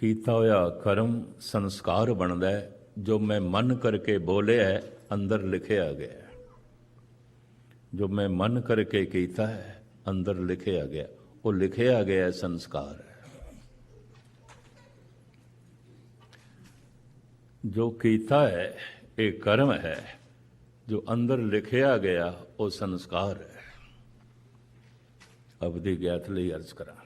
ਕੀਤਾ ਹੋਇਆ ਕਰਮ ਸੰਸਕਾਰ ਬਣਦਾ ਹੈ, ਜੋ ਮੈਂ ਮਨ ਕਰਕੇ ਬੋਲਿਆ ਹੈ, ਅੰਦਰ ਲਿਖਿਆ ਗਿਆ ਹੈ। ਜੋ ਮੈਂ ਮਨ ਕਰਕੇ ਕੀਤਾ ਹੈ, ਅੰਦਰ ਲਿਖਿਆ ਗਿਆ ਉਹ ਲਿਖਿਆ ਗਿਆ ਸੰਸਕਾਰ ਹੈ। ਜੋ ਕੀਤਾ ਹੈ, ਇਹ ਕਰਮ ਹੈ। ਜੋ ਅੰਦਰ ਲਿਖਿਆ ਗਿਆ, ਉਹ ਸੰਸਕਾਰ ਹੈ। ਅਬਦੀ ਗਿਆਤ ਲਈ ਅਰਜ਼ ਕਰਾਂ।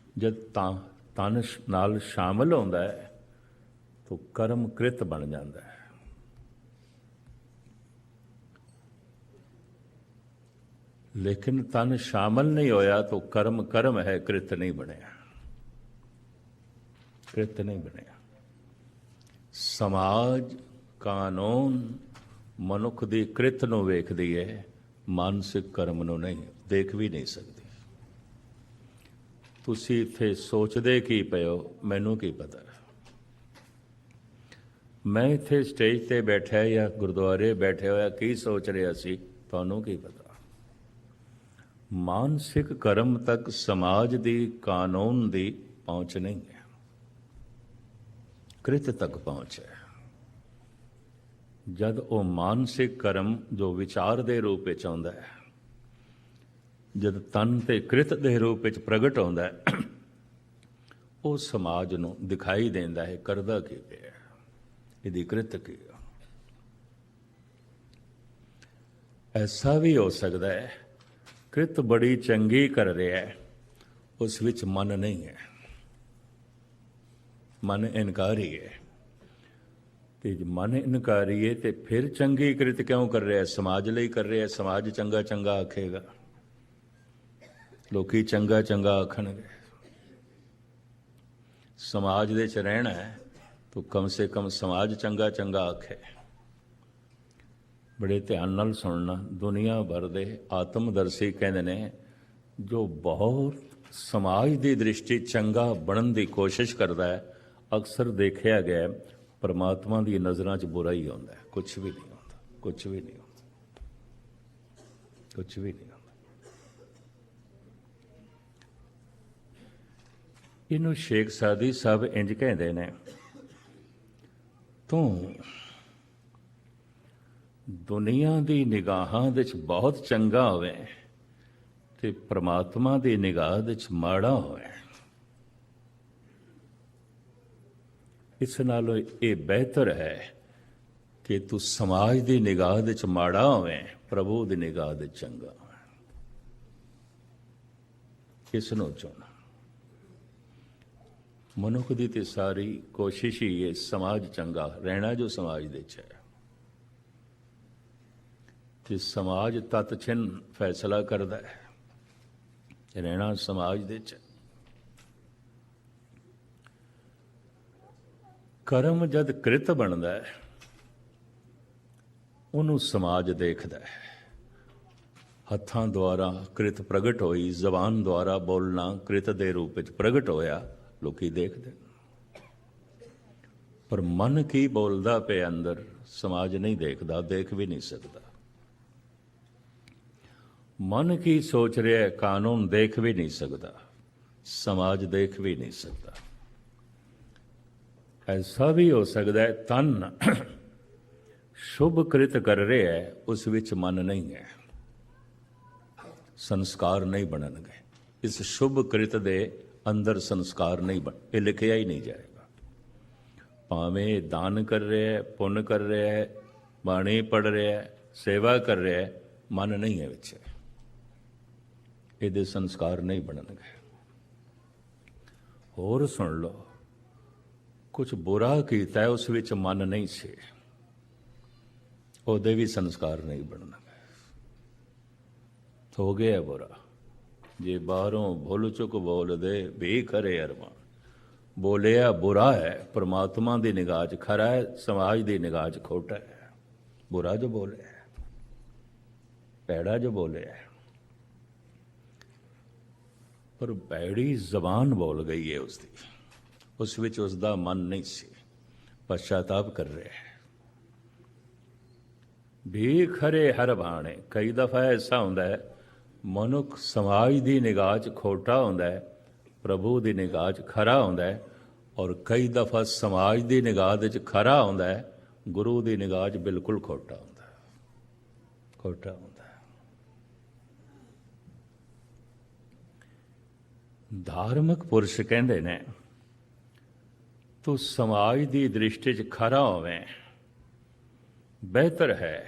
ਜਦ ਤਾਂ ਤਨ ਨਾਲ ਸ਼ਾਮਲ ਹੁੰਦਾ ਹੈ, ਤਾਂ ਕਰਮ ਕ੍ਰਿਤ ਬਣ ਜਾਂਦਾ ਹੈ। ਲੇਕਿਨ ਤਨ ਸ਼ਾਮਲ ਨਹੀਂ ਹੋਇਆ, ਤਾਂ ਕਰਮ ਕਰਮ ਹੈ, ਕ੍ਰਿਤ ਨਹੀਂ ਬਣਿਆ। ਕ੍ਰਿਤ ਨਹੀਂ ਬਣਿਆ। ਸਮਾਜ, ਕਾਨੂੰਨ ਮਨੁੱਖ ਦੀ ਕ੍ਰਿਤ ਨੂੰ ਵੇਖਦੀ ਹੈ, ਮਾਨਸਿਕ ਕਰਮ ਨੂੰ ਨਹੀਂ, ਦੇਖ ਵੀ ਨਹੀਂ ਸਕਦੀ। ਤੁਸੀਂ ਇੱਥੇ ਸੋਚਦੇ ਕੀ ਪਇਓ ਮੈਨੂੰ ਕੀ ਪਤਾ? ਮੈਂ ਇੱਥੇ ਸਟੇਜ ਤੇ ਬੈਠਿਆ ਜਾਂ ਗੁਰਦੁਆਰੇ ਬੈਠੇ ਹੋਇਆ, ਕੀ ਸੋਚ ਰਿਹਾ ਸੀ? ਤੁਹਾਨੂੰ ਕੀ ਪਤਾ? ਮਾਨਸਿਕ ਕਰਮ ਤੱਕ ਸਮਾਜ ਦੀ ਕਾਨੂੰਨ ਦੀ ਪਹੁੰਚ ਨਹੀਂ ਹੈ। ਕ੍ਰਿਤ ਤੱਕ ਪਹੁੰਚ ਹੈ। ਜਦ ਉਹ ਮਾਨਸਿਕ ਕਰਮ ਜੋ ਵਿਚਾਰ ਦੇ ਰੂਪ ਵਿੱਚ ਆਉਂਦਾ ਹੈ ਜਦ ਤਨ ਤੇ ਕ੍ਰਿਤ ਦੇ ਰੂਪ ਵਿੱਚ ਪ੍ਰਗਟ ਹੁੰਦਾ ਹੈ, ਉਹ ਸਮਾਜ ਨੂੰ ਦਿਖਾਈ ਦਿੰਦਾ ਹੈ, ਕਰਦਾ ਕੀ ਪਿਆ ਇਹਦੀ ਕ੍ਰਿਤ ਕੀ ਆ। ਐਸਾ ਵੀ ਹੋ ਸਕਦਾ ਹੈ, ਕ੍ਰਿਤ ਬੜੀ ਚੰਗੀ ਕਰ ਰਿਹਾ ਹੈ, ਉਸ ਵਿੱਚ ਮਨ ਨਹੀਂ ਹੈ। ਮਨ ਇਨਕਾਰੀ ਹੈ। ਤੇ ਜੇ ਮਨ ਇਨਕਾਰੀ ਹੈ, ਤੇ ਫਿਰ ਚੰਗੀ ਕ੍ਰਿਤ ਕਿਉਂ ਕਰ ਰਿਹਾ ਹੈ? ਸਮਾਜ ਲਈ ਕਰ ਰਿਹਾ ਹੈ, ਸਮਾਜ ਚੰਗਾ ਚੰਗਾ ਆਖੇਗਾ। ਲੋਕੀ ਚੰਗਾ ਚੰਗਾ ਆਖਣਗੇ। ਸਮਾਜ ਦੇ ਚ ਰਹਿਣਾ ਹੈ, ਤਾਂ ਕਮ ਸੇ ਕਮ ਸਮਾਜ ਚੰਗਾ ਚੰਗਾ ਆਖੇ। ਬੜੇ ਧਿਆਨ ਨਾਲ ਸੁਣਨਾ, ਦੁਨੀਆ ਭਰ ਦੇ ਆਤਮਦਰਸ਼ੀ ਕਹਿੰਦੇ ਨੇ, ਜੋ ਬਹੁਤ ਸਮਾਜ ਦੀ ਦ੍ਰਿਸ਼ਟੀ ਚੰਗਾ ਬਣਨ ਦੀ ਕੋਸ਼ਿਸ਼ ਕਰਦਾ ਹੈ, ਅਕਸਰ ਦੇਖਿਆ ਗਿਆ ਪਰਮਾਤਮਾ ਦੀ ਨਜ਼ਰਾਂ 'ਚ ਬੁਰਾ ਹੀ ਆਉਂਦਾ ਹੈ। ਕੁਝ ਵੀ ਨਹੀਂ ਆਉਂਦਾ ਕੁਝ ਵੀ ਨਹੀਂ ਆਉਂਦਾ। ਕੁਝ ਵੀ ਨਹੀਂ ਇਹਨੂੰ ਸ਼ੇਖ ਸਾਦੀ ਸਾਹਿਬ ਇੰਜ ਕਹਿੰਦੇ ਨੇ, ਤੂੰ ਦੁਨੀਆ ਦੀ ਨਿਗਾਹਾਂ ਵਿੱਚ ਬਹੁਤ ਚੰਗਾ ਹੋਵੇ ਤੇ ਪ੍ਰਮਾਤਮਾ ਦੀ ਨਿਗਾਹ ਵਿੱਚ ਮਾੜਾ ਹੋਵੇ। ਇਸ ਨਾਲੋਂ ਇਹ ਬਿਹਤਰ ਹੈ ਕਿ ਤੂੰ ਸਮਾਜ ਦੀ ਨਿਗਾਹ ਵਿੱਚ ਮਾੜਾ ਹੋਵੇ, ਪ੍ਰਭੂ ਦੀ ਨਿਗਾਹ ਵਿੱਚ ਚੰਗਾ ਹੋਵੇ। ਇਸ ਨੂੰ ਚੁਣ। ਮਨੁੱਖ ਦੀ ਤੇ ਸਾਰੀ ਕੋਸ਼ਿਸ਼ ਹੀ ਹੈ ਸਮਾਜ ਚੰਗਾ, ਰਹਿਣਾ ਜੋ ਸਮਾਜ ਦੇ ਚ ਹੈ। ਤੇ ਸਮਾਜ ਤਤ ਛਿਨ ਫੈਸਲਾ ਕਰਦਾ ਹੈ। ਰਹਿਣਾ ਸਮਾਜ ਦੇ ਚ ਕਰਮ ਜਦ ਕ੍ਰਿਤ ਬਣਦਾ ਹੈ, ਉਹਨੂੰ ਸਮਾਜ ਦੇਖਦਾ ਹੈ। ਹੱਥਾਂ ਦੁਆਰਾ ਕ੍ਰਿਤ ਪ੍ਰਗਟ ਹੋਈ, ਜ਼ਬਾਨ ਦੁਆਰਾ ਬੋਲਣਾ ਕ੍ਰਿਤ ਦੇ ਰੂਪ ਵਿੱਚ ਪ੍ਰਗਟ ਹੋਇਆ ਲੋਕੀ ਦੇਖਦੇ ਪਰ ਮਨ ਕੀ ਬੋਲਦਾ ਪਿਆ ਅੰਦਰ, ਸਮਾਜ ਨਹੀਂ ਦੇਖਦਾ, ਦੇਖ ਵੀ ਨਹੀਂ ਸਕਦਾ। ਮਨ ਕੀ ਸੋਚ ਰਿਹਾ ਹੈ, ਕਾਨੂੰਨ ਦੇਖ ਵੀ ਨਹੀਂ ਸਕਦਾ, ਸਮਾਜ ਦੇਖ ਵੀ ਨਹੀਂ ਸਕਦਾ। ਐਸਾ ਵੀ ਹੋ ਸਕਦਾ ਹੈ, ਤਨ ਸ਼ੁਭ ਕ੍ਰਿਤ ਕਰ ਰਿਹਾ ਹੈ, ਉਸ ਵਿੱਚ ਮਨ ਨਹੀਂ ਹੈ। ਸੰਸਕਾਰ ਨਹੀਂ ਬਣਨਗੇ। ਇਸ ਸ਼ੁਭ ਕ੍ਰਿਤ ਦੇ ਅੰਦਰ ਸੰਸਕਾਰ ਨਹੀਂ ਬਣ, ਇਹ ਲਿਖਿਆ ਹੀ ਨਹੀਂ ਜਾਏਗਾ। ਭਾਵੇਂ ਦਾਨ ਕਰ ਰਿਹਾ ਹੈ, ਪੁੰਨ ਕਰ ਰਿਹਾ ਹੈ, ਬਾਣੀ ਪੜ ਰਿਹਾ ਹੈ, ਸੇਵਾ ਕਰ ਰਿਹਾ ਹੈ, ਮਨ ਨਹੀਂ ਹੈ ਵਿੱਚ। ਇਹਦੇ ਸੰਸਕਾਰ ਨਹੀਂ ਬਣਨਗੇ। ਹੋਰ ਸੁਣ ਲਓ, ਕੁਝ ਬੁਰਾ ਕੀਤਾ ਉਸ ਵਿੱਚ ਮਨ ਨਹੀਂ ਸੀ। ਉਹਦੇ ਵੀ ਸੰਸਕਾਰ ਨਹੀਂ ਬਣਨਗੇ। ਹੋ ਗਿਆ ਬੁਰਾ। ਜੇ ਬਾਹਰੋਂ ਭੁੱਲ ਚੁੱਕ ਬੋਲਦੇ ਬੇਖਰੇ ਕਰੇ ਅਰਮਾਨ। ਬੋਲਿਆ ਬੁਰਾ ਹੈ ਪ੍ਰਮਾਤਮਾ ਦੀ ਨਿਗਾਹ 'ਚ ਖਰਾ ਹੈ ਸਮਾਜ ਦੀ ਨਿਗਾਹ 'ਚ ਖੋਟਾ ਹੈ। ਬੁਰਾ ਜੋ ਬੋਲਿਆ ਹੈ, ਭੈੜਾ ਜੋ ਬੋਲਿਆ ਪਰ ਪੈੜੀ ਜ਼ਬਾਨ ਬੋਲ ਗਈ ਹੈ ਉਸ ਦੀ ਉਸ ਵਿੱਚ ਉਸ ਦਾ ਮਨ ਨਹੀਂ ਸੀ। ਪਛਤਾਪ ਕਰ ਰਿਹਾ ਹੈ। ਵੀ ਖਰੇ ਹਰ ਬਾਣੇ ਕਈ ਦਫਾ ਐਸਾ ਹੁੰਦਾ ਹੈ ਮਨੁੱਖ ਸਮਾਜ ਦੀ ਨਿਗਾਹ 'ਚ ਖੋਟਾ ਹੁੰਦਾ ਹੈ, ਪ੍ਰਭੂ ਦੀ ਨਿਗਾਹ 'ਚ ਖਰਾ ਹੁੰਦਾ ਹੈ ਔਰ ਕਈ ਦਫਾ ਸਮਾਜ ਦੀ ਨਿਗਾਹ ਦੇ 'ਚ ਖਰਾ ਹੁੰਦਾ ਹੈ, ਗੁਰੂ ਦੀ ਨਿਗਾਹ 'ਚ ਬਿਲਕੁਲ ਖੋਟਾ ਹੁੰਦਾ ਹੈ। ਖੋਟਾ ਹੁੰਦਾ ਹੈ। ਧਾਰਮਿਕ ਪੁਰਸ਼ ਕਹਿੰਦੇ ਨੇ, ਤੂੰ ਸਮਾਜ ਦੀ ਦ੍ਰਿਸ਼ਟੀ 'ਚ ਖਰਾ ਹੋਵੇਂ, ਬਿਹਤਰ ਹੈ।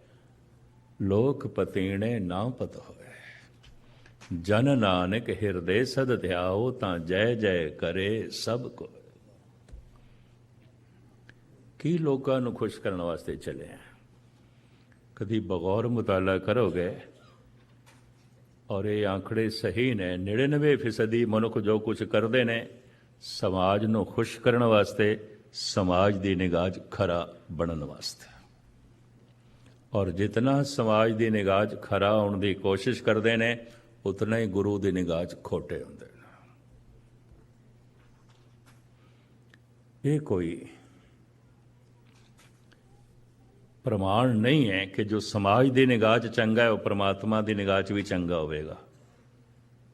ਲੋਕ ਪਤੀਣੇ ਨਾ ਪਤ ਹੋਵੇ ਜਨ ਨਾਨਕ ਹਿਰਦੇ ਸਦ ਧਿਆਓ ਤਾਂ ਜੈ ਜੈ ਕਰੇ ਸਭ ਕੋ ਕੀ ਲੋਕਾਂ ਨੂੰ ਖੁਸ਼ ਕਰਨ ਵਾਸਤੇ ਚਲੇ ਆ? ਕਦੀ ਬਗੌਰ ਮੁਤਾਲਾ ਕਰੋਗੇ? ਔਰ ਇਹ ਆંકੜੇ ਸਹੀ ਨੇ। 99% ਮਨੁੱਖ ਜੋ ਕੁਝ ਕਰਦੇ ਨੇ, ਸਮਾਜ ਨੂੰ ਖੁਸ਼ ਕਰਨ ਵਾਸਤੇ, ਸਮਾਜ ਦੀ ਨਿਗਾਹ ਖਰਾ ਬਣਨ ਵਾਸਤੇ। ਔਰ ਜਿਤਨਾ ਸਮਾਜ ਦੀ ਨਿਗਾਹ 'ਚ ਖਰਾ ਹੋਣ ਦੀ ਕੋਸ਼ਿਸ਼ ਕਰਦੇ ਨੇ, ਉਤਨਾ ਹੀ ਗੁਰੂ ਦੀ ਨਿਗਾਹ 'ਚ ਖੋਟੇ ਹੁੰਦੇ ਨੇ। ਇਹ ਕੋਈ ਪ੍ਰਮਾਣ ਨਹੀਂ ਹੈ ਕਿ ਜੋ ਸਮਾਜ ਦੀ ਨਿਗਾਹ 'ਚ ਚੰਗਾ ਹੈ, ਉਹ ਪ੍ਰਮਾਤਮਾ ਦੀ ਨਿਗਾਹ 'ਚ ਵੀ ਚੰਗਾ ਹੋਵੇਗਾ।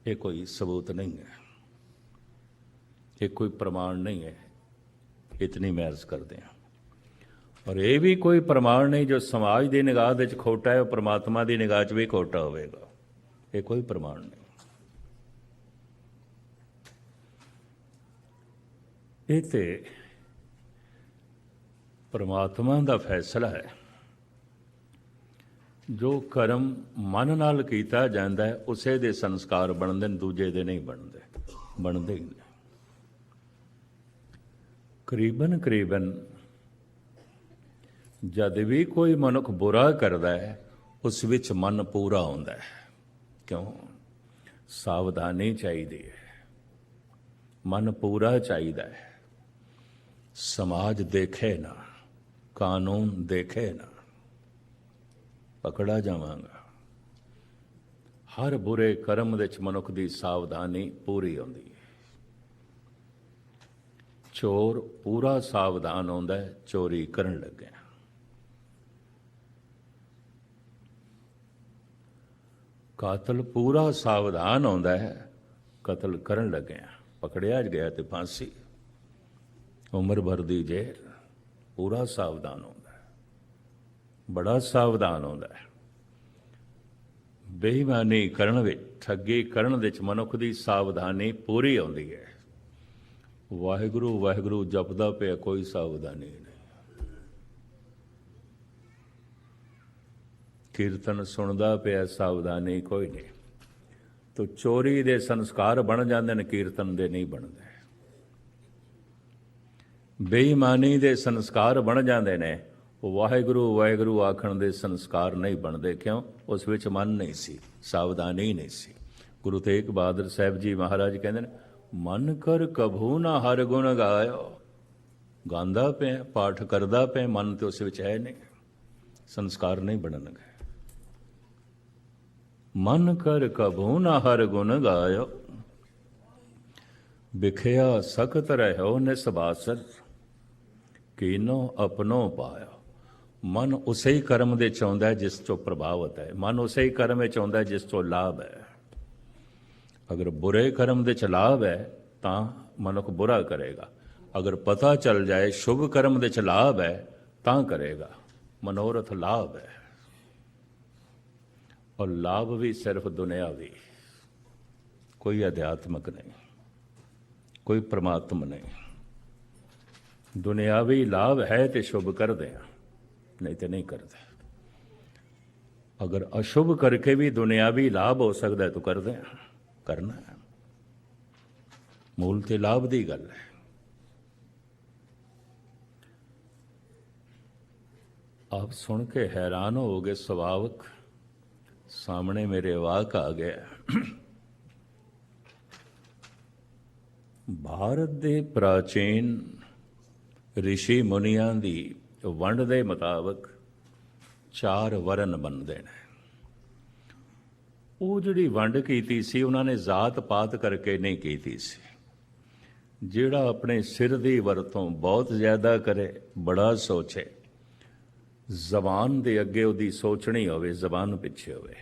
ਇਹ ਕੋਈ ਸਬੂਤ ਨਹੀਂ ਹੈ। ਇਹ ਕੋਈ ਪ੍ਰਮਾਣ ਨਹੀਂ ਹੈ। ਇਤਨੀ ਮਹਿਰਜ ਕਰਦੇ ਹਾਂ। ਔਰ ਇਹ ਵੀ ਕੋਈ ਪ੍ਰਮਾਣ ਨਹੀਂ, ਜੋ ਸਮਾਜ ਦੀ ਨਿਗਾਹ ਵਿੱਚ ਖੋਟਾ ਹੈ, ਉਹ ਪ੍ਰਮਾਤਮਾ ਦੀ ਨਿਗਾਹ 'ਚ ਵੀ ਖੋਟਾ ਹੋਵੇਗਾ। ਇਹ ਕੋਈ ਪ੍ਰਮਾਣ ਨਹੀਂ। ਇਹ ਤੇ ਪਰਮਾਤਮਾ ਦਾ ਫੈਸਲਾ ਹੈ। ਜੋ ਕਰਮ ਮਨ ਨਾਲ ਕੀਤਾ ਜਾਂਦਾ ਹੈ, ਉਸੇ ਦੇ ਸੰਸਕਾਰ ਬਣਦੇ ਨੇ, ਦੂਜੇ ਦੇ ਨਹੀਂ ਬਣਦੇ। ਬਣਦੇ ਹੀ ਨਹੀਂ। ਕਰੀਬਨ ਕਰੀਬਨ ਜਦ ਵੀ ਕੋਈ ਮਨੁੱਖ ਬੁਰਾ ਕਰਦਾ ਹੈ, ਉਸ ਵਿੱਚ ਮਨ ਪੂਰਾ ਹੁੰਦਾ ਹੈ। ਕਿਉਂ? ਸਾਵਧਾਨੀ ਚਾਹੀਦੀ ਹੈ। ਮਨ ਪੂਰਾ ਚਾਹੀਦਾ ਹੈ। ਸਮਾਜ ਦੇਖੇ ਨਾ, ਕਾਨੂੰਨ ਦੇਖੇ ਨਾ, ਪਕੜਾ ਜਾਵਾਂਗਾ। ਹਰ ਬੁਰੇ ਕਰਮ ਵਿੱਚ ਮਨੁੱਖ ਦੀ ਸਾਵਧਾਨੀ ਪੂਰੀ ਹੁੰਦੀ ਹੈ। ਚੋਰ ਪੂਰਾ ਸਾਵਧਾਨ ਹੁੰਦਾ ਚੋਰੀ ਕਰਨ ਲੱਗਿਆ ਕਾਤਲ ਪੂਰਾ ਸਾਵਧਾਨ ਆਉਂਦਾ ਹੈ। ਕਤਲ ਕਰਨ ਲੱਗਿਆ, ਪਕੜਿਆ ਗਿਆ ਤੇ ਫਾਂਸੀ। ਉਮਰ ਭਰ ਦੀ ਜੇਲ੍ਹ, ਪੂਰਾ ਸਾਵਧਾਨ ਆਉਂਦਾ ਹੈ। ਬੜਾ ਸਾਵਧਾਨ ਆਉਂਦਾ ਹੈ। ਬੇਈਮਾਨੀ ਕਰਨ ਵਿੱਚ, ਠੱਗੀ ਕਰਨ ਵਿੱਚ ਮਨੁੱਖ ਦੀ ਸਾਵਧਾਨੀ ਪੂਰੀ ਆਉਂਦੀ ਹੈ। ਵਾਹਿਗੁਰੂ ਵਾਹਿਗੁਰੂ, ਜਪਦਾ ਪਿਆ ਕੋਈ ਸਾਵਧਾਨੀ ਨਹੀਂ ਕੀਰਤਨ ਸੁਣਦਾ ਪਿਆ, ਸਾਵਧਾਨੀ ਕੋਈ ਨਹੀਂ। ਤੋ ਚੋਰੀ ਦੇ ਸੰਸਕਾਰ ਬਣ ਜਾਂਦੇ ਨੇ, ਕੀਰਤਨ ਦੇ ਨਹੀਂ ਬਣਦੇ। ਬੇਈਮਾਨੀ ਦੇ ਸੰਸਕਾਰ ਬਣ ਜਾਂਦੇ ਨੇ, ਉਹ ਵਾਹਿਗੁਰੂ ਵਾਹਿਗੁਰੂ ਆਖਣ ਦੇ ਸੰਸਕਾਰ ਨਹੀਂ ਬਣਦੇ। ਕਿਉਂ? ਉਸ ਵਿੱਚ ਮਨ ਨਹੀਂ ਸੀ, ਸਾਵਧਾਨੀ ਨਹੀਂ ਸੀ। ਗੁਰੂ ਤੇਗ ਬਹਾਦਰ ਸਾਹਿਬ ਜੀ ਮਹਾਰਾਜ ਕਹਿੰਦੇ ਨੇ, ਮਨ ਕਰ ਕਭੂ ਨਾ ਹਰ ਗੁਣ ਗਾਇਓ। ਗਾਉਂਦਾ ਪਿਆ, ਪਾਠ ਕਰਦਾ ਪਿਆ, ਮਨ ਤੇ ਉਸ ਵਿੱਚ ਹੈ ਨਹੀਂ। ਸੰਸਕਾਰ ਨਹੀਂ ਬਣਨਗੇ। ਮਨ ਕਰ ਕਬੂ ਨਾ ਹਰ ਗੁਣ ਗਾਇਓ। ਵਿਖਿਆ ਸਖਤ ਰਹਿਓ ਨਿਸਬਾਸਰ ਕੀਨੋ ਆਪਣੋ ਪਾਇਆ ਮਨ ਉਸੇ ਹੀ ਕਰਮ ਦੇ ਚਾਹੁੰਦਾ ਹੈ ਜਿਸ ਤੋਂ ਪ੍ਰਭਾਵਤ ਹੈ। ਮਨ ਉਸੇ ਹੀ ਕਰਮ ਵਿੱਚ ਆਉਂਦਾ ਜਿਸ ਤੋਂ ਲਾਭ ਹੈ। ਅਗਰ ਬੁਰੇ ਕਰਮ ਦੇ ਚ ਲਾਭ ਹੈ, ਤਾਂ ਮਨੁੱਖ ਬੁਰਾ ਕਰੇਗਾ। ਅਗਰ ਪਤਾ ਚੱਲ ਜਾਏ, ਸ਼ੁਭ ਕਰਮ ਦੇ ਚ ਲਾਭ ਹੈ, ਤਾਂ ਕਰੇਗਾ। ਮਨੋਰਥ ਲਾਭ ਹੈ। ਔਰ ਲਾਭ ਵੀ ਸਿਰਫ ਦੁਨਿਆਵੀ ਕੋਈ ਅਧਿਆਤਮਕ ਨਹੀਂ, ਕੋਈ ਪ੍ਰਮਾਤਮ ਨਹੀਂ। ਦੁਨਿਆਵੀ ਲਾਭ ਹੈ ਤੇ ਸ਼ੁਭ ਕਰਦੇ ਆ, ਨਹੀਂ ਤੇ ਨਹੀਂ ਕਰਦੇ। ਅਗਰ ਅਸ਼ੁਭ ਕਰਕੇ ਵੀ ਦੁਨਿਆਵੀ ਲਾਭ ਹੋ ਸਕਦਾ ਹੈ ਤਾਂ ਕਰਦੇ ਆ, ਕਰਨਾ ਹੈ। ਮੂਲ ਤੇ ਲਾਭ ਦੀ ਗੱਲ ਹੈ। ਆਪ ਸੁਣ ਕੇ ਹੈਰਾਨ ਹੋਗੇ ਸੁਭਾਵਕ ਸਾਹਮਣੇ ਮੇਰੇ ਵਾਕ ਆ ਗਿਆ ਭਾਰਤ ਦੇ ਪ੍ਰਾਚੀਨ ਰਿਸ਼ੀ ਮੁਨੀਆਂ ਦੀ ਵੰਡ ਦੇ ਮੁਤਾਬਕ ਚਾਰ ਵਰਨ ਬਣਦੇ ਨੇ। ਉਹ ਜਿਹੜੀ ਵੰਡ ਕੀਤੀ ਸੀ, ਉਹਨਾਂ ਨੇ ਜ਼ਾਤ ਪਾਤ ਕਰਕੇ ਨਹੀਂ ਕੀਤੀ ਸੀ। ਜਿਹੜਾ ਆਪਣੇ ਸਿਰ ਦੀ ਵਰਤੋਂ ਬਹੁਤ ਜ਼ਿਆਦਾ ਕਰੇ, ਬੜਾ ਸੋਚੇ। ਜ਼ਬਾਨ ਦੇ ਅੱਗੇ ਉਹਦੀ ਸੋਚਣੀ ਹੋਵੇ, ਜ਼ਬਾਨ ਪਿੱਛੇ ਹੋਵੇ।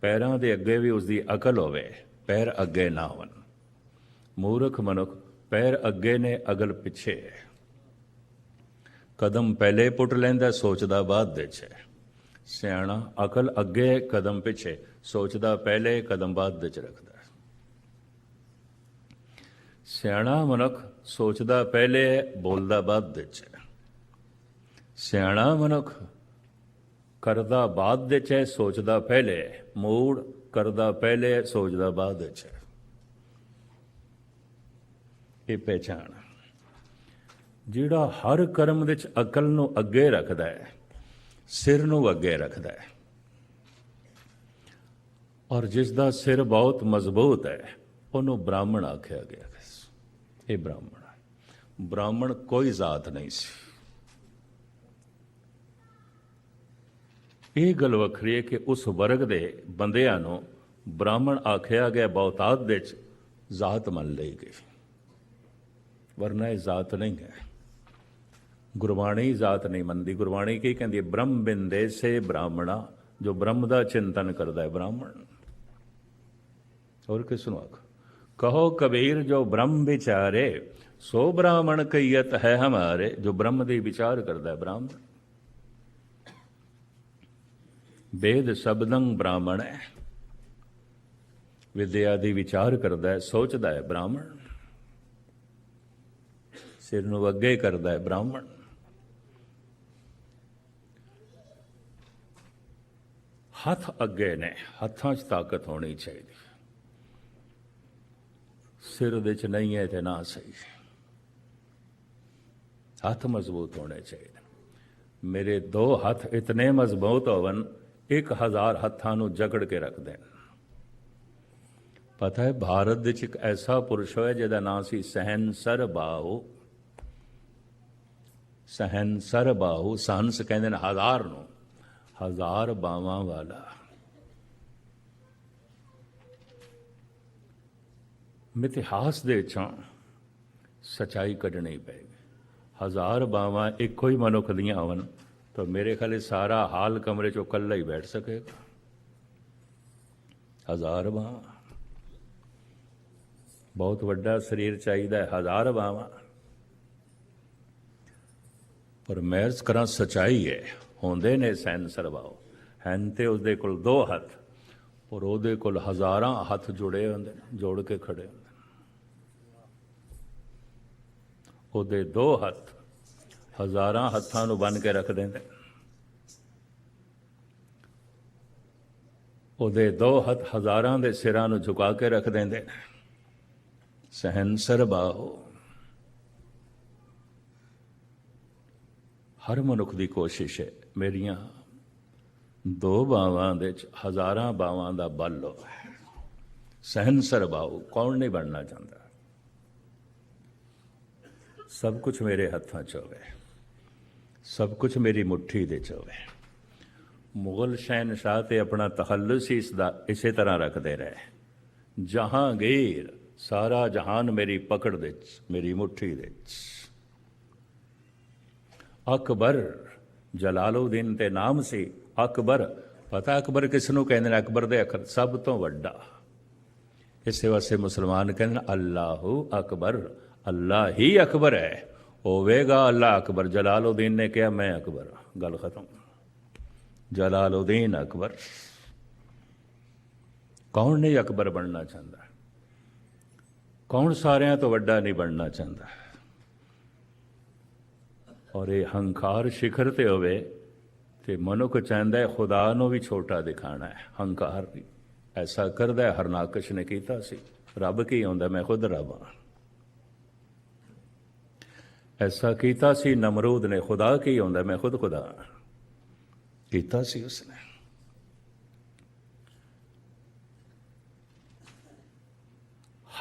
ਪੈਰਾਂ ਦੇ ਅੱਗੇ ਵੀ ਉਸਦੀ ਅਕਲ ਹੋਵੇ, ਪੈਰ ਅੱਗੇ ਨਾ ਹੋਣ। ਮੂਰਖ ਮਨੁੱਖ, ਪੈਰ ਅੱਗੇ ਨੇ, ਅਗਲ ਪਿੱਛੇ ਕਦਮ ਪਹਿਲੇ ਪੁੱਟ ਲੈਂਦਾ, ਸੋਚਦਾ ਬਾਅਦ ਵਿੱਚ ਹੈ। ਸਿਆਣਾ, ਅਕਲ ਅੱਗੇ, ਕਦਮ ਪਿੱਛੇ। ਸੋਚਦਾ ਪਹਿਲੇ, ਕਦਮ ਬਾਅਦ ਵਿੱਚ ਰੱਖਦਾ ਸਿਆਣਾ ਮਨੁੱਖ, ਸੋਚਦਾ ਪਹਿਲੇ, ਬੋਲਦਾ ਬਾਅਦ ਵਿੱਚ ਹੈ। ਸਿਆਣਾ ਮਨੁੱਖ ਕਰਦਾ ਬਾਅਦ ਵਿੱਚ ਹੈ, ਸੋਚਦਾ ਪਹਿਲੇ ਮੂੜ ਕਰਦਾ ਪਹਿਲੇ ਸੋਚਦਾ ਬਾਅਦ ਵਿੱਚ ਹੈ। ਇਹ ਪਹਿਚਾਣ ਜਿਹੜਾ ਹਰ ਕਰਮ ਵਿੱਚ ਅਕਲ ਨੂੰ ਅੱਗੇ ਰੱਖਦਾ ਹੈ, ਸਿਰ ਨੂੰ ਅੱਗੇ ਰੱਖਦਾ ਹੈ ਔਰ ਜਿਸ ਦਾ ਸਿਰ ਬਹੁਤ ਮਜ਼ਬੂਤ ਹੈ, ਉਹਨੂੰ ਬ੍ਰਾਹਮਣ ਆਖਿਆ ਗਿਆ ਹੈ। ਇਹ ਬ੍ਰਾਹਮਣ ਬ੍ਰਾਹਮਣ ਕੋਈ ਜ਼ਾਤ ਨਹੀਂ ਸੀ। ਇਹ ਗੱਲ ਵੱਖਰੀ ਹੈ ਕਿ ਉਸ ਵਰਗ ਦੇ ਬੰਦਿਆਂ ਨੂੰ ਬ੍ਰਾਹਮਣ ਆਖਿਆ ਗਿਆ ਬਹੁਤਾਤ ਦੇ ਚ ਜ਼ਾਤ ਮੰਨ ਲਈ ਗਈ ਵਰਨਾ ਇਹ ਜ਼ਾਤ ਨਹੀਂ ਹੈ। ਗੁਰਬਾਣੀ ਜ਼ਾਤ ਨਹੀਂ ਮੰਨਦੀ। ਗੁਰਬਾਣੀ ਕੀ ਕਹਿੰਦੀ ਹੈ? ਬ੍ਰਹਮ ਬਿੰਦੇ ਸੇ ਬ੍ਰਾਹਮਣਾ, ਜੋ ਬ੍ਰਹਮ ਦਾ ਚਿੰਤਨ ਕਰਦਾ ਹੈ, ਬ੍ਰਾਹਮਣ। ਹੋਰ ਕਿਸ ਨੂੰ ਆਖ? ਕਹੋ ਕਬੀਰ, ਜੋ ਬ੍ਰਹਮ ਵਿਚਾਰੇ, ਸੋ ਬ੍ਰਾਹਮਣ ਕਈਤ ਹੈ ਹਮਾਰੇ, ਜੋ ਬ੍ਰਹਮ ਦੇ ਵਿਚਾਰ ਕਰਦਾ ਹੈ, ਬ੍ਰਾਹਮਣ। ਵੇਦ ਸ਼ਬਦੰ ਬ੍ਰਾਹਮਣ। ਹੈ ਵਿਦਿਆ ਦੀ ਵਿਚਾਰ ਕਰਦਾ ਹੈ, ਸੋਚਦਾ ਹੈ ਬ੍ਰਾਹਮਣ। ਸਿਰ ਨੂੰ ਅੱਗੇ ਕਰਦਾ ਹੈ ਬ੍ਰਾਹਮਣ। ਹੱਥ ਅੱਗੇ ਨੇ, ਹੱਥਾਂ 'ਚ ਤਾਕਤ ਹੋਣੀ ਚਾਹੀਦੀ। ਸਿਰ ਦੇ 'ਚ ਨਹੀਂ ਹੈ ਤੇ ਨਾ ਸਹੀ। ਹੱਥ ਮਜ਼ਬੂਤ ਹੋਣੇ ਚਾਹੀਦੇ। ਮੇਰੇ ਦੋ ਹੱਥ ਇਤਨੇ ਮਜ਼ਬੂਤ ਹੋਵਨ 1000 ਹੱਥਾਂ ਨੂੰ ਜਕੜ ਕੇ ਰੱਖ ਦੇਣ। ਪਤਾ ਹੈ, ਭਾਰਤ ਵਿੱਚ ਇੱਕ ਐਸਾ ਪੁਰਸ਼ ਹੋਇਆ ਜਿਹਦਾ ਨਾਮ ਸੀ ਸਹਿਨਸਰ ਬਾਹੂ। ਸਹਿਨਸਰ ਬਾਹੂ ਸਹੰਸ ਕਹਿੰਦੇ ਨੇ ਹਜ਼ਾਰ ਨੂੰ। ਹਜ਼ਾਰ ਬਾਵਾਂ ਵਾਲਾ। ਮਿਥਿਹਾਸ ਦੇ ਵਿੱਚੋਂ ਸਚਾਈ ਕੱਢਣੀ ਪਏਗੀ। ਹਜ਼ਾਰ ਬਾਵਾਂ ਇੱਕੋ ਹੀ ਮਨੁੱਖ ਦੀਆਂ ਹੋਵਨ ਤਾਂ ਮੇਰੇ ਖਿਆਲੇ ਸਾਰਾ ਹਾਲ ਕਮਰੇ 'ਚੋਂ ਇਕੱਲਾ ਹੀ ਬੈਠ ਸਕੇਗਾ। ਹਜ਼ਾਰ ਬਾਵਾਂ ਬਹੁਤ ਵੱਡਾ ਸਰੀਰ ਚਾਹੀਦਾ ਹੈ, ਹਜ਼ਾਰ ਬਾਵਾਂ ਪਰ ਮੈਰਸ ਕਰਾਂ ਸਚਾਈ ਹੈ, ਹੁੰਦੇ ਨੇ ਸੈਂਸਰ ਬਾਉ ਹਨ ਤੇ ਉਸਦੇ ਕੋਲ ਦੋ ਹੱਥ, ਪਰ ਉਹਦੇ ਕੋਲ ਹਜ਼ਾਰਾਂ ਹੱਥ ਜੁੜੇ ਹੁੰਦੇ ਨੇ, ਜੋੜ ਕੇ ਖੜੇ ਹੁੰਦੇ ਨੇ। ਉਹਦੇ ਦੋ ਹੱਥ ਹਜ਼ਾਰਾਂ ਹੱਥਾਂ ਨੂੰ ਬੰਨ ਕੇ ਰੱਖ ਦਿੰਦੇ। ਉਹਦੇ ਦੋ ਹੱਥ ਹਜ਼ਾਰਾਂ ਦੇ ਸਿਰਾਂ ਨੂੰ ਝੁਕਾ ਕੇ ਰੱਖ ਦਿੰਦੇ। ਨੇ ਸਹਿਨਸਰ ਬਾਹੋ ਹਰ ਮਨੁੱਖ ਦੀ ਕੋਸ਼ਿਸ਼ ਹੈ, ਮੇਰੀਆਂ ਦੋ ਬਾਵਾਂ ਦੇ ਚ ਹਜ਼ਾਰਾਂ ਬਾਵਾਂ ਦਾ ਬਲ ਹੋਵੇ ਸਹਿਨਸਰ ਬਾਹੂ ਕੌਣ ਨਹੀਂ ਬਣਨਾ ਚਾਹੁੰਦਾ? ਸਭ ਕੁਝ ਮੇਰੇ ਹੱਥਾਂ 'ਚ ਹੋਵੇ। ਸਭ ਕੁਝ ਮੇਰੀ ਮੁਠੀ ਦੇ 'ਚ ਹੋਵੇ। ਮੁਗਲ ਸ਼ਹਿਨशाह ਤੇ ਆਪਣਾ ਤਖੱਲੁਸ ਹੀ ਇਸ ਦਾ ਇਸੇ ਤਰ੍ਹਾਂ ਰੱਖਦੇ ਰਹੇ। ਜਹਾਂਗੀਰ, ਸਾਰਾ ਜਹਾਨ ਮੇਰੀ ਪਕੜ ਦੇ 'ਚ, ਮੇਰੀ ਮੁਠੀ ਦੇ 'ਚ। ਅਕਬਰ ਜਲਾਲਉਦੀਨ ਤੇ ਨਾਮ ਸੀ ਅਕਬਰ। ਪਤਾ ਅਕਬਰ ਕਿਸ ਨੂੰ ਕਹਿੰਦੇ ਨੇ? ਅਕਬਰ ਦੇ ਅਖਰ ਸਭ ਤੋਂ ਵੱਡਾ। ਇਸੇ ਵਾਸਤੇ ਮੁਸਲਮਾਨ ਕਹਿੰਦੇ ਨੇ, ਅੱਲਾਹੂ ਅਕਬਰ। ਅੱਲਾ ਹੀ ਅਕਬਰ ਹੈ। ਹੋਵੇਗਾ ਅੱਲਾ ਅਕਬਰ। ਜਲਾਲਉਦੀਨ ਨੇ ਕਿਹਾ, ਮੈਂ ਅਕਬਰ ਗੱਲ ਖਤਮ। ਜਲਾਲਉਦੀਨ ਅਕਬਰ। ਕੌਣ ਨਹੀਂ ਅਕਬਰ ਬਣਨਾ ਚਾਹੁੰਦਾ? ਕੌਣ ਸਾਰਿਆਂ ਤੋਂ ਵੱਡਾ ਨਹੀਂ ਬਣਨਾ ਚਾਹੁੰਦਾ? ਔਰ ਇਹ ਹੰਕਾਰ ਸਿਖਰ ਤੇ ਹੋਵੇ ਤੇ ਮਨੁੱਖ ਚਾਹੁੰਦਾ ਹੈ ਖੁਦਾ ਨੂੰ ਵੀ ਛੋਟਾ ਦਿਖਾਣਾ ਹੈ। ਹੰਕਾਰ ਵੀ। ਐਸਾ ਕਰਦਾ ਹੈ, ਹਰਨਾਕਸ਼ ਨੇ ਕੀਤਾ ਸੀ। ਰੱਬ ਕੀ ਆਉਂਦਾ, ਮੈਂ ਖੁਦ ਰੱਬ ਹਾਂ। ਐਸਾ ਕੀਤਾ ਸੀ, ਨਮਰੂਦ ਨੇ, ਖੁਦਾ ਕੀ ਆਉਂਦਾ ਮੈਂ ਖੁਦ ਖੁਦਾ। ਕੀਤਾ ਸੀ ਉਸਨੇ।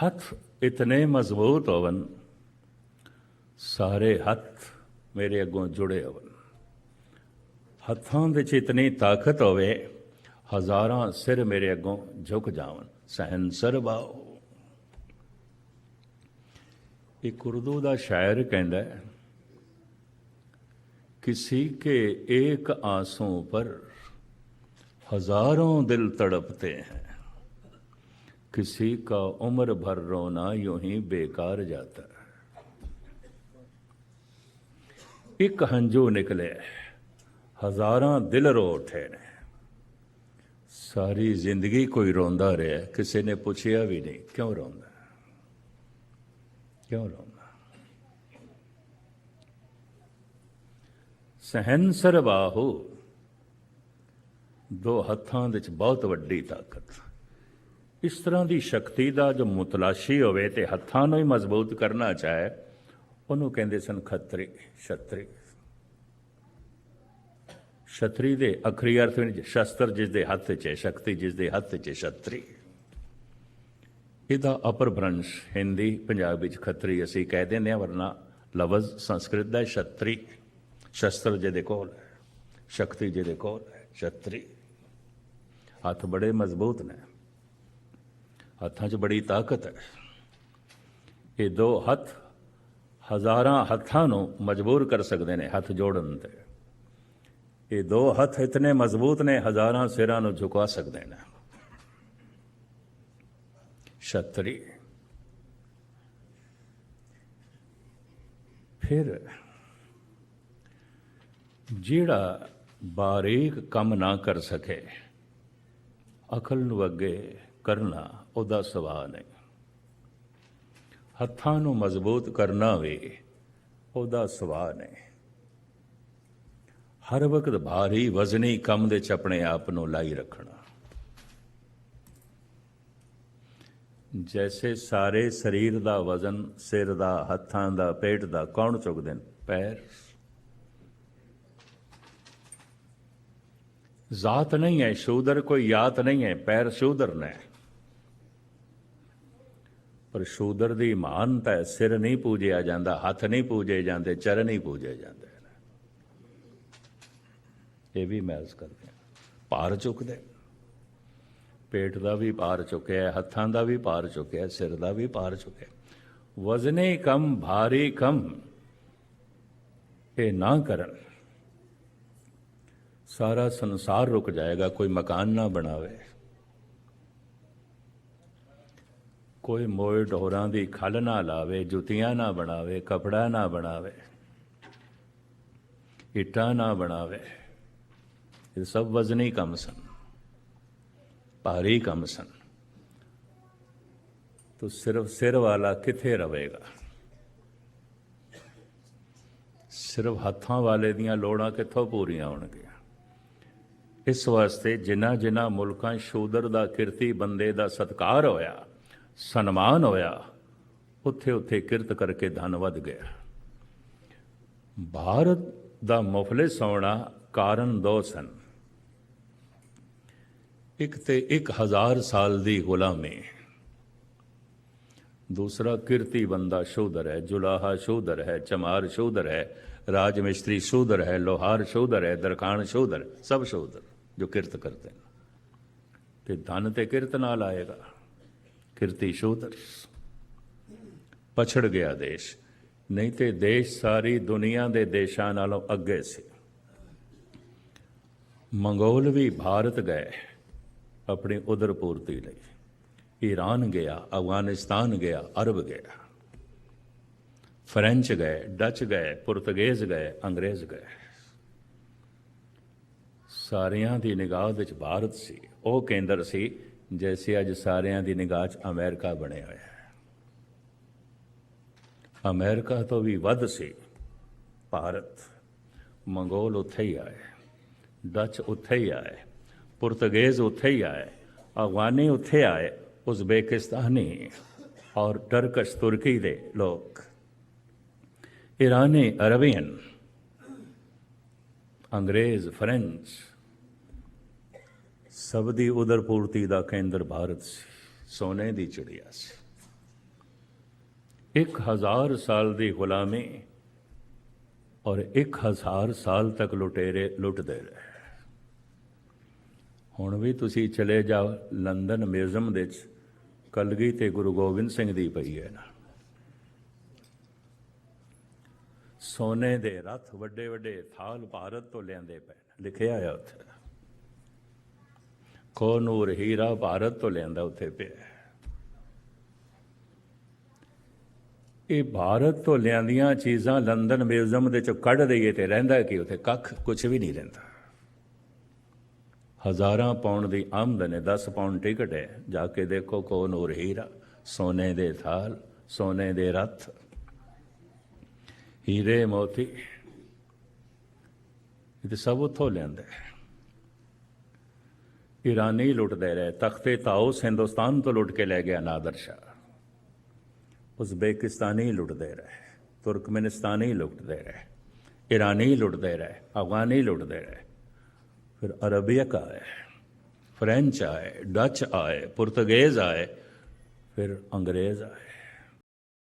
ਹੱਥ ਇਤਨੇ ਮਜ਼ਬੂਤ ਹੋਵਨ, ਸਾਰੇ ਹੱਥ ਮੇਰੇ ਅੱਗੋਂ ਜੁੜੇ ਹੋਵਨ। ਹੱਥਾਂ ਵਿੱਚ ਇਤਨੀ ਤਾਕਤ ਹੋਵੇ, ਹਜ਼ਾਰਾਂ ਸਿਰ ਮੇਰੇ ਅੱਗੋਂ ਝੁਕ ਜਾਵਨ। ਸਹਿਨਸਰ ਬਾਓ। ਇੱਕ ਉਰਦੂ ਦਾ ਸ਼ਾਇਰ ਕਹਿੰਦਾ ਹੈ किसी के एक आंसू पर हजारों दिल तड़पते हैं किसी का उम्र भर रोना यूं ही बेकार जाता है ਇੱਕ ਹੰਝੂ ਨਿਕਲੇ ਹਜ਼ਾਰਾਂ ਦਿਲ ਰੋ ਉੱਠੇ ਨੇ ਸਾਰੀ ਜ਼ਿੰਦਗੀ ਕੋਈ ਰੋਂਦਾ ਰਿਹਾ ਕਿਸੇ ਨੇ ਪੁੱਛਿਆ ਵੀ ਨਹੀਂ ਕਿਉਂ ਰੋਂਦਾ ਕਿਉਂ ਰੋਂਦਾ? ਸਹਿਨਸਰ ਬਾਹੂ, ਦੋ ਹੱਥਾਂ ਵਿੱਚ ਬਹੁਤ ਵੱਡੀ ਤਾਕਤ। ਇਸ ਤਰ੍ਹਾਂ ਦੀ ਸ਼ਕਤੀ ਦਾ ਜੋ ਮੁਤਲਾਸ਼ੀ ਹੋਵੇ ਤੇ ਹੱਥਾਂ ਨੂੰ ਹੀ ਮਜ਼ਬੂਤ ਕਰਨਾ ਚਾਹੇ, ਉਹਨੂੰ ਕਹਿੰਦੇ ਸਨ ਖੱਤਰੀ, ਛਤਰੀ। ਛਤਰੀ ਦੇ ਅਖਰੀ ਅਰਥ ਵਿੱਚ ਸ਼ਸਤਰ ਜਿਸ ਦੇ ਹੱਥ 'ਚ ਹੈ, ਸ਼ਕਤੀ ਜਿਸ ਦੇ ਹੱਥ 'ਚ ਹੈ, ਛਤਰੀ। ਇਹਦਾ ਅਪਰ ਬ੍ਰੰਸ਼ ਹਿੰਦੀ, ਪੰਜਾਬੀ ਵਿੱਚ ਖੱਤਰੀ ਅਸੀਂ ਕਹਿ ਦਿੰਦੇ ਹਾਂ, ਵਰਨਾ ਲਫ਼ਜ਼ ਸੰਸਕ੍ਰਿਤ ਦਾ ਹੈ ਛਤਰੀ, ਸ਼ਸਤਰ ਜਿਹਦੇ ਕੋਲ ਹੈ, ਸ਼ਕਤੀ ਜਿਹਦੇ ਕੋਲ ਹੈ, ਛਤਰੀ। ਹੱਥ ਬੜੇ ਮਜ਼ਬੂਤ ਨੇ, ਹੱਥਾਂ 'ਚ ਬੜੀ ਤਾਕਤ ਹੈ। ਇਹ ਦੋ ਹੱਥ ਹਜ਼ਾਰਾਂ ਹੱਥਾਂ ਨੂੰ ਮਜਬੂਰ ਕਰ ਸਕਦੇ ਨੇ, ਹੱਥ ਜੋੜਨ ਤੇ। ਇਹ ਦੋ ਹੱਥ ਇਤਨੇ ਮਜ਼ਬੂਤ ਨੇ, ਹਜ਼ਾਰਾਂ ਸਿਰਾਂ ਨੂੰ ਝੁਕਾ ਸਕਦੇ ਨੇ। ਛਤਰੀ। ਫਿਰ ਜਿਹੜਾ ਬਾਰੀਕ ਕੰਮ ਨਾ ਕਰ ਸਕੇ, ਅਕਲ ਨੂੰ ਅੱਗੇ ਕਰਨਾ ਉਹਦਾ ਸੁਭਾਅ ਨਹੀਂ ਹੱਥਾਂ ਨੂੰ ਮਜ਼ਬੂਤ ਕਰਨਾ ਵੀ ਉਹਦਾ ਸੁਭਾਅ ਨਹੀਂ ਹਰ ਵਕਤ ਭਾਰੀ ਵਜ਼ਨੀ ਕੰਮ ਦੇ ਚ ਆਪਣੇ ਆਪ ਨੂੰ ਲਾਈ ਰੱਖਣਾ। ਜੈਸੇ ਸਾਰੇ ਸਰੀਰ ਦਾ ਵਜ਼ਨ, ਸਿਰ ਦਾ, ਹੱਥਾਂ ਦਾ, ਪੇਟ ਦਾ, ਕੌਣ ਚੁੱਕਦੇ ਨੇ? ਪੈਰ। ਜ਼ਾਤ ਨਹੀਂ ਹੈ ਸ਼ੂਦਰ, ਕੋਈ ਯਾਤ ਨਹੀਂ ਹੈ, ਪੈਰ ਸ਼ੂਦਰ ਨੇ। ਪਰ ਸ਼ੂਦਰ ਦੀ ਮਹਾਨਤਾ ਹੈ, ਸਿਰ ਨਹੀਂ ਪੂਜਿਆ ਜਾਂਦਾ, ਹੱਥ ਨਹੀਂ ਪੂਜੇ ਜਾਂਦੇ, ਚਰਨ ਨਹੀਂ ਪੂਜੇ ਜਾਂਦੇ ਇਹ ਵੀ ਮਹਿਜ਼ ਕਰਦੇ ਭਾਰ ਚੁੱਕਦੇ ਪੇਟ ਦਾ ਵੀ ਪਾਰ ਚੁੱਕਿਆ ਹੱਥਾਂ ਦਾ ਵੀ ਪਾਰ ਚੁੱਕਿਆ ਸਿਰ ਦਾ ਵੀ ਪਾਰ ਚੁੱਕਿਆ ਵਜ਼ਨੇ ਕਮ, ਭਾਰੀ ਕਮ, ਇਹ ਨਾ ਕਰਨ। ਸਾਰਾ ਸੰਸਾਰ ਰੁਕ ਜਾਏਗਾ, ਕੋਈ ਮਕਾਨ ਨਾ ਬਣਾਵੇ। ਕੋਈ ਮੋਏ ਢੋਰਾਂ ਦੀ ਖਲ ਨਾ ਲਾਵੇ, ਜੁੱਤੀਆਂ ਨਾ ਬਣਾਵੇ, ਕਪੜਾ ਨਾ ਬਣਾਵੇ, ਇੱਟਾਂ ਨਾ ਬਣਾਵੇ। ਇਹ ਸਭ ਵਜ਼ਨੀ ਕੰਮ ਸਨ। ਭਾਰੀ ਕੰਮ ਸਨ। ਤੋ ਸਿਰਫ ਸਿਰ ਵਾਲਾ ਕਿੱਥੇ ਰਹੇਗਾ? ਸਿਰਫ ਹੱਥਾਂ ਵਾਲੇ ਦੀਆਂ ਲੋੜਾਂ ਕਿੱਥੋਂ ਪੂਰੀਆਂ ਹੋਣਗੀਆਂ? ਇਸ ਵਾਸਤੇ ਜਿਨ੍ਹਾਂ ਜਿਨ੍ਹਾਂ ਮੁਲਕਾਂ ਸ਼ੂਦਰ ਦਾ ਕਿਰਤੀ ਬੰਦੇ ਦਾ ਸਤਕਾਰ ਹੋਇਆ, ਸਨਮਾਨ ਹੋਇਆ, ਉੱਥੇ ਉੱਥੇ ਕਿਰਤ ਕਰਕੇ ਧਨ ਵੱਧ ਗਿਆ। ਭਾਰਤ ਦਾ ਮੁਫਲਿਸ ਹੋਣਾ ਕਾਰਨ ਦੋ ਸਨ। ਇੱਕ ਤੇ 1000 ਸਾਲ ਦੀ ਗੁਲਾਮੀ। ਦੂਸਰਾ, ਕਿਰਤੀ ਬੰਦਾ ਸ਼ੋਧਰ ਹੈ, ਜੁਲਾਹਾ ਸ਼ੋਧਰ ਹੈ, ਚਮਾਰ ਸ਼ੋਧਰ ਹੈ ਰਾਜ ਮਿਸਤਰੀ ਸ਼ੋਧਰ ਹੈ, ਲੋਹਾਰ ਸ਼ੋਧਰ ਹੈ ਦਰਕਾਨ ਸ਼ੋਧਰ, ਸਭ ਸ਼ੋਧਰ ਜੋ ਕਿਰਤ ਕਰਦੇ ਨੇ। ਤੇ ਧਨ ਤੇ ਕਿਰਤ ਨਾਲ ਆਏਗਾ। ਕਿਰਤੀ ਸ਼ੋਧਰ। ਪਛੜ ਗਿਆ ਦੇਸ਼। ਨਹੀਂ ਤੇ ਦੇਸ਼ ਸਾਰੀ ਦੁਨੀਆ ਦੇ ਦੇਸ਼ਾਂ ਨਾਲੋਂ ਅੱਗੇ ਸੀ। ਮੰਗੋਲ ਵੀ ਭਾਰਤ ਗਏ। ਆਪਣੀ ਉਦਰ ਪੂਰਤੀ ਲਈ। ਈਰਾਨ ਗਿਆ, ਅਫਗਾਨਿਸਤਾਨ ਗਿਆ, ਅਰਬ ਗਿਆ। ਫ੍ਰੈਂਚ ਗਏ, ਡੱਚ ਗਏ, ਪੁਰਤਗੇਜ਼ ਗਏ, ਅੰਗਰੇਜ਼ ਗਏ। ਸਾਰਿਆਂ ਦੀ ਨਿਗਾਹ ਵਿੱਚ ਭਾਰਤ ਸੀ। ਉਹ ਕੇਂਦਰ ਸੀ ਜੈਸੇ ਅੱਜ ਸਾਰਿਆਂ ਦੀ ਨਿਗਾਹ 'ਚ ਅਮਰੀਕਾ ਬਣਿਆ ਹੋਇਆ ਹੈ। ਅਮਰੀਕਾ ਤੋਂ ਵੀ ਵੱਧ ਸੀ ਭਾਰਤ। ਮੰਗੋਲ ਉੱਥੇ ਹੀ ਆਏ। ਡੱਚ ਉੱਥੇ ਹੀ ਆਏ। ਪੁਰਤਗੇਜ਼ ਉੱਥੇ ਹੀ ਆਏ। ਅਫਗਾਨੀ ਉੱਥੇ ਆਏ। ਉਜ਼ਬੇਕਿਸਤਾਨੀ ਔਰ ਟਰਕਸ਼ ਤੁਰਕੀ ਦੇ ਲੋਕ। ਈਰਾਨੀ ਅਰਬੀਅਨ, ਅੰਗਰੇਜ਼, ਫ੍ਰੈਂਚ, ਸਭ ਦੀ ਉਦਰ ਪੂਰਤੀ ਦਾ ਕੇਂਦਰ ਭਾਰਤ ਸੀ। ਸੋਨੇ ਦੀ ਚਿੜੀਆ ਸੀ। ਇੱਕ ਹਜ਼ਾਰ ਸਾਲ ਦੀ ਗੁਲਾਮੀ ਔਰ ਇੱਕ ਹਜ਼ਾਰ ਸਾਲ ਤੱਕ ਲੁਟੇਰੇ, ਲੁੱਟਦੇ ਰਹੇ। ਹੁਣ ਵੀ ਤੁਸੀਂ ਚਲੇ ਜਾਓ ਲੰਡਨ ਮਿਊਜ਼ੀਅਮ ਦੇ ਵਿੱਚ। ਕਲਗੀ ਤੇ ਗੁਰੂ ਗੋਬਿੰਦ ਸਿੰਘ ਦੀ ਪਈ ਹੈ ਨਾ ਸੋਨੇ ਦੇ ਰਥ ਵੱਡੇ ਵੱਡੇ ਥਾਲ ਭਾਰਤ ਤੋਂ ਲਿਆਂਦੇ ਪਏ ਲਿਖਿਆ ਆ ਉੱਥੇ। ਕੋ ਨੂਰ ਹੀਰਾ ਭਾਰਤ ਤੋਂ ਲਿਆਂਦਾ ਉੱਥੇ ਪਿਆ ਇਹ ਭਾਰਤ ਤੋਂ ਲਿਆਂਦੀਆਂ ਚੀਜ਼ਾਂ ਲੰਡਨ ਮਿਊਜ਼ੀਅਮ ਦੇ ਚੋਂ ਕੱਢ ਦਈਏ ਤੇ ਰਹਿੰਦਾ ਕੀ ਉੱਥੇ? ਕੱਖ ਕੁਝ ਵੀ ਨਹੀਂ ਰਹਿੰਦਾ। ਹਜ਼ਾਰਾਂ ਪਾਉਂਡ ਦੀ ਆਮਦਨ ਹੈ 10 ਪਾਉਂਡ ਟਿਕਟ ਹੈ। ਜਾ ਕੇ ਦੇਖੋ ਕੋ ਨੂਰ ਹੀਰਾ, ਸੋਨੇ ਦੇ ਥਾਲ, ਸੋਨੇ ਦੇ ਰਥ। ਹੀਰੇ ਮੋਤੀ, ਇਹ ਸਭ ਉਥੋਂ ਲੈਂਦੇ ਇਰਾਨੀ ਲੁੱਟਦੇ ਰਹੇ, ਤਖਤੇ ਤਾਉਸ ਹਿੰਦੁਸਤਾਨ ਤੋਂ ਲੁੱਟ ਕੇ ਲੈ ਗਿਆ ਨਾਦਰ ਸ਼ਾਹ। ਉਜ਼ਬੇਕਿਸਤਾਨੀ ਲੁੱਟਦੇ ਰਹੇ, ਤੁਰਕਮੇਨਿਸਤਾਨੀ ਲੁੱਟਦੇ ਰਹੇ, ਇਰਾਨੀ ਲੁੱਟਦੇ ਰਹੇ, ਅਫਗਾਨੀ ਲੁੱਟਦੇ ਰਹੇ। फिर अरबिक आए फ्रेंच आए डच आए पुर्तगेज़ आए फिर अंग्रेज़ आए